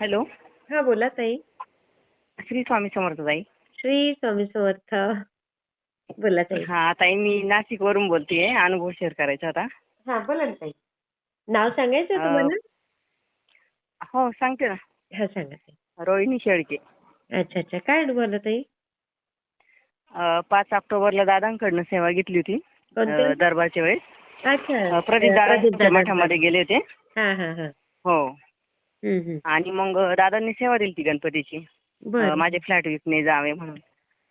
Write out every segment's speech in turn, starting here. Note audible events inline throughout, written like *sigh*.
Hello. हा बोला ताई. श्री स्वामी समर्थ ताई. श्री स्वामी समर्थ. बोला ताई. हा ताई मी नाशिक वरून बोलतेय. अनुभव शेअर करायचा होता. हा बोला ना ताई. नाव सांगायचं अं, तुम्हाला? हो सांगते ना. हा सांगा ताई. रोहिणी शेळके. अच्छा अच्छा. काय अनुभव ताई? अं, पाच ऑक्टोबरला दादांकडनं सेवा घेतली होती. कोणते? अं, दरबारच्या वेळेस. अच्छा. अं, प्रदीप दादा मठामध्ये गेले होते. हा हा हा. हो. आणि मग दादांनी सेवा दिली ती गणपतीची. माझे फ्लॅट विकणे जावे म्हणून.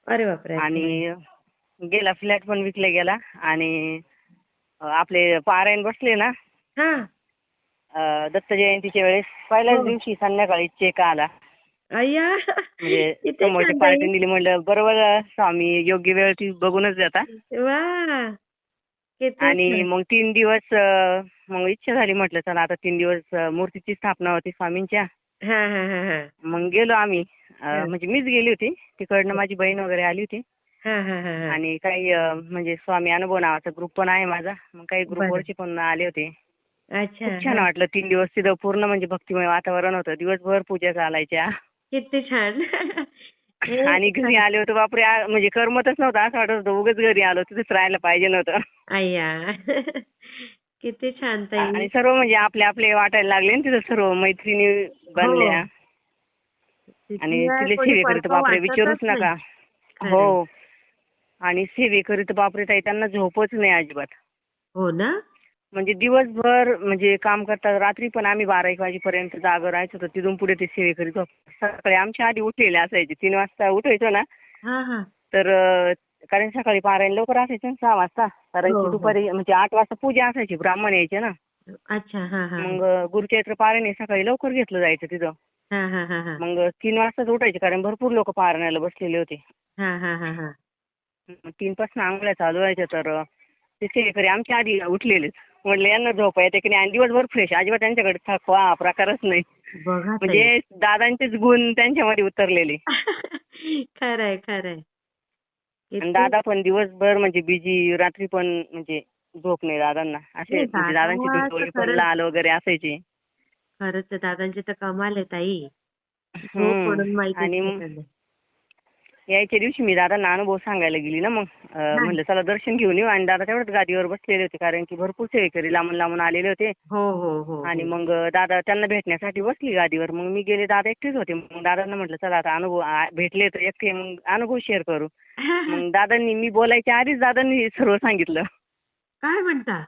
अरे बापरे. आणि गेला फ्लॅट पण विकला गेला. आणि आपले पारायण बसले ना? हा. दत्त जयंतीच्या वेळेस. पहिल्याच हो. दिवशी संध्याकाळी चेक आला. म्हणजे *laughs* ताई. दिली म्हणलं बरोबर स्वामी योग्य वेळ ती बघूनच जाता. आणि. मग तीन दिवस मग इच्छा झाली म्हटलं चला आता तीन दिवस मूर्तीची स्थापना होती स्वामींच्या. हा हा हा हा. मग गेलो आम्ही. हा. म्हणजे मीच गेली होती. तिकडनं माझी बहीण वगैरे आली होती. हा हा हा हा. आणि काही म्हणजे स्वामी अनुभव नावाचा ग्रुप पण आहे माझा. मग काही. ग्रुपवरचे पण आले होते. अच्छा खूप छान हा. वाटलं. तीन दिवस तिथं पूर्ण म्हणजे भक्तिमय वातावरण होतं. दिवसभर पूजा चालायच्या. किती छान. आणि घरी आले होते बापरे आ- म्हणजे करमतच नव्हतं. असं वाटत होतं उगाच घरी आलो तिथेच राहायला पाहिजे नव्हतं. अय्या *laughs* किती छान ताई. आणि सर्व म्हणजे आपले आपले वाटायला लागले ना तिथं सर्व मैत्रिणी बनल्या. हो. आणि तिले कोणी सेवेकरीत परकं बापरे वाटतच विचारूच नाही. नका. खरंय. हो. आणि सेवेकरीत बापरे ताई त्यांना झोपच नाही अजिबात. हो ना? म्हणजे दिवसभर म्हणजे काम करतात. रात्री पण आम्ही बारा एक वाजेपर्यंत जागं राहायचो तर तिथून पुढे ते सेवेकरीत होते. सकाळी आमच्या आधी उठलेले असायचे. तीन वाजता उठायचो ना. तर कारण सकाळी पारायण लवकर असायचं ना सहा वाजता. कारण हो, हो. दुपारी म्हणजे आठ वाजता पूजा असायची. ब्राह्मण यायचे ना. अच्छा हा हा. मग गुरुचैत्र पारायण हे सकाळी लवकर घेतलं जायचं तिथं. मग तीन वाजताच उठायचे कारण भरपूर लोक पारायणाला बसलेले होते. तीन पासून आंघोळ्या चालू व्हायच्या तर ते सेवेकरी आमच्या आधी उठलेलेच. म्हणलं यांना झोप येते की नाही? आणि दिवसभर फ्रेश अजिबात त्यांच्याकडे थकवा हा प्रकारच नाही. बघा ताई. म्हणजे दादांचेच गुण त्यांच्यामध्ये उतरलेले. *laughs* खरंय खरंय. आणि किती- दादा पण दिवसभर म्हणजे बिजी रात्री पण म्हणजे झोप नाही दादांना. असे नाही, म्हणजे दादांचे दादा डोळे पण खरंच- लाल वगैरे असायचे. खरंच आहे, दादांची तर कमाल आहे ताई. झोप हम्म. म्हणून माहिती आणि त्यांना. यायच्या दिवशी मी दादांना अनुभव सांगायला गेली ना मग. अं, म्हणलं चला दर्शन घेऊन येऊ. आणि दादा तेवढ्याच गादीवर बसलेले होते कारण की भरपूर सेवेकरी लांबून लांबून आलेले होते. हो हो हो आणि हो. मग दादा त्यांना भेटण्यासाठी बसली गादीवर. मग मी गेले दादा एकटेच होते. मग दादांना म्हटलं चला आता अनुभव आ- भेटले तर एकटे मग अनुभव शेअर करू. *laughs* मग दादांनी मी बोलायच्या आधीच दादांनी सर्व सांगितलं. काय म्हणता?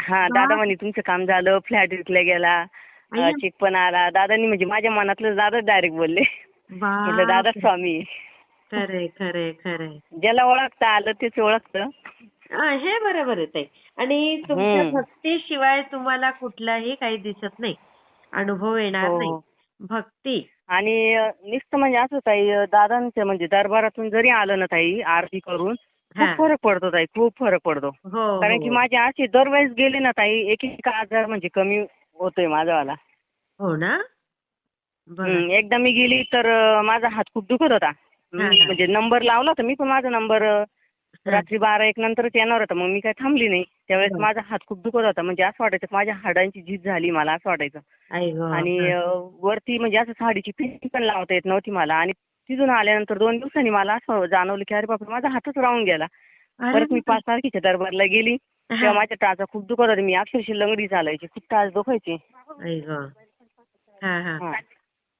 हा दादा म्हणे तुमचं काम झालं फ्लॅट विकला गेला अय्या. चेक पण आला. दादांनी म्हणजे माझ्या मनातलं दादा डायरेक्ट बोलले. म्हटलं दादा बापरे. स्वामी खरंय खरंय खरंय. ज्याला ओळखता आलं तेच ओळखतं. हा, हे बरोबर आहे ताई. आणि तुमच्या. भक्तीशिवाय तुम्हाला कुठलाही काही दिसत नाही. अनुभव येणार हो. नाही भक्ती. आणि नुसतं म्हणजे असं ताई दादांच्या म्हणजे दरबारातून जरी आलं ना ताई आरती करून हा. खूप फरक पडतो ताई खूप फरक पडतो. हो कारण हो. की माझे असे दरवेळेस गेले ना ताई एक एक आजार म्हणजे कमी होतोय माझावाला हो ना? एकदा मी गेली तर माझा हात खूप दुखत होता. म्हणजे नंबर लावला होता मी पण माझा नंबर रात्री बारा एक नंतरच येणार होता मग मी काय थांबली नाही. त्यावेळेस. माझा हात खूप दुखत होता म्हणजे असं वाटायचं माझ्या हाडांची झीज झाली मला असं वाटायचं. आणि वरती म्हणजे असं साडीची पिंडी पण लावता येत नव्हती मला आणि तिथून आल्यानंतर दोन दिवसांनी मला असं जाणवलं की अरे बापरे माझा हातच राहून गेला. परत मी. पाच तारखेच्या दरबारला गेली तेव्हा माझ्या टाचा खूप दुखत होता मी अक्षरशः लंगडी चालायची खूप टाच दुखायची.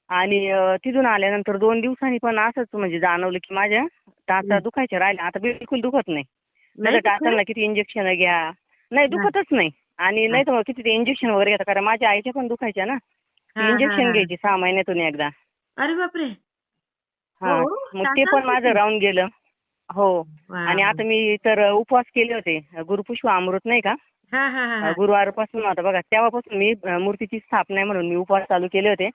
आणि तिथून आल्यानंतर दोन दिवसांनी पण असंच म्हणजे जाणवलं की माझ्या टाचा. दुखायच्या राहिल्या आता बिलकुल दुखत नाही. दुखत? टाचांना किती इंजेक्शन घ्या. नाही दुखतच नाही. आणि नाही तर मग किती ते इंजेक्शन वगैरे घेतात कारण माझ्या आईच्या पण दुखायच्या ना. इंजेक्शन. घ्यायची सहा महिन्यातून एकदा. अरे बापरे. हा. हो? मग ते पण माझं? राहून गेलं. हो. आणि आता मी तर उपवास केले होते. गुरुपुष्प अमृत नाही का? गुरुवारपासून आता बघा तेव्हापासून मी मूर्तीची स्थापना आहे म्हणून मी उपवास चालू केले होते.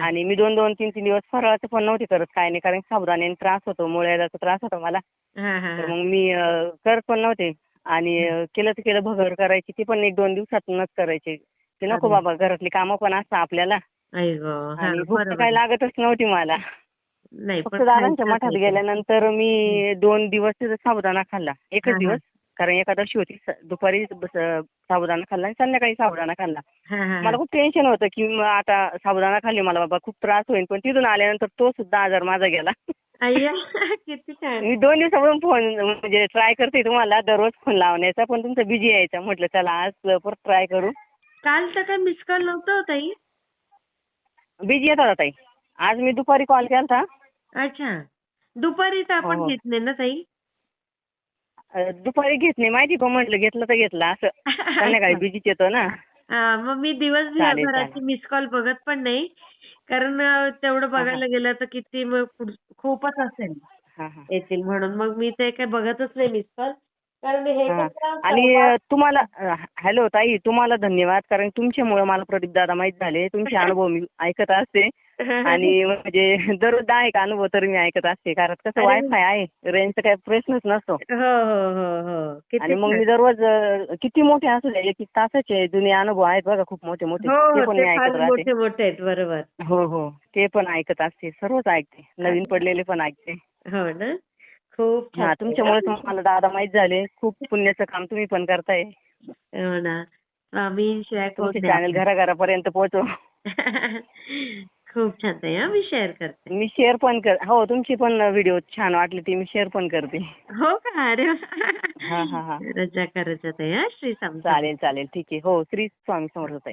आणि मी दोन दोन तीन तीन दिवस फराळाचं पण नव्हते करत काय नाही कारण साबुदाण्याने त्रास होतो मुळ्याचा त्रास होतो मला तर. मग मी करत पण नव्हते आणि केलं तर केलं भगर करायची ती पण एक दोन दिवसातूनच करायची ते नको. बाबा घरातली कामं पण असतात आपल्याला आणि भूक. काही लागतच नव्हती मला फक्त दादांच्या मठात. गेल्यानंतर मी दोन दिवस तिथं साबुदाणा खाल्ला एकच. दिवस कारण एकादशी होती. स- दुपारी साबुदाणा खाल्ला आणि संध्याकाळी साबुदाणा खाल्ला. मला खूप टेन्शन होतं की मग आता साबुदाणा खाल्ली मला बाबा खूप त्रास होईल. पण तिथून आल्यानंतर तो सुद्धा आजार माझा गेला. अय्या किती छान. मी दोन दिवसापासून फोन म्हणजे ट्राय करते तुम्हाला दररोज फोन लावण्याचा पण तुमचा बिझी यायचा. म्हटलं चला आज परत ट्राय करू. काल तर काय मिस कॉल नव्हतं ताई? बिझी येत होता ताई. आज मी दुपारी कॉल केला अच्छा. दुपारी तर आपण हो. घेत नाही ना ताई? दुपारी घेत नाही. माहिती पण म्हटलं घेतलं तर घेतलं. असं. संध्याकाळी *laughs* बिझीच येतो ना. हा, मग मी दिवसभराची. मिस कॉल बघत पण नाही. कारण तेवढं. बघायला गेलं तर किती मग खूपच असेल. येतील म्हणून. मग मी ते काय बघतच नाही मिस कॉल कारण हे. कसं आणि तुम्हाला हॅलो ताई तुम्हाला धन्यवाद कारण तुमच्यामुळे मला प्रदीप दादा माहीत झाले. तुमचे *laughs* अनुभव मी ऐकत असते. आणि *laughs* म्हणजे दररोज दहा एक अनुभव तरी मी ऐकत असते कारण कसं. वायफाय आहे रेंजचा काही प्रश्नच नसतो. हो हो हो आणि मग. मी दररोज किती मोठे असू द्या एक एक तासाचे जुने अनुभव आहेत बघा खूप मोठे मोठे. ते पण मी ऐकत राहते. मोठे आहेत बरोबर. हो हो. ते पण ऐकत असते सर्वच ऐकते. नवीन पडलेले पण ऐकते. हो ना? खूप छान. हा तुमच्यामुळे मला दादा माहीत झाले. खूप पुण्याचं काम तुम्ही पण करताय. हो ना. तुमचे चॅनल घराघरापर्यंत पोहोचव आपलं. *laughs* खूप छान ताई हा मी शेअर करते. मी शेअर पण कर हो तुमची पण व्हिडिओ छान वाटली ती मी शेअर पण करते. हो का? अरे. हा, हा, हा. रजा ताई हा श्री समजा चालेल चालेल. ठीक आहे. हो श्री स्वामी समर्थ ताई.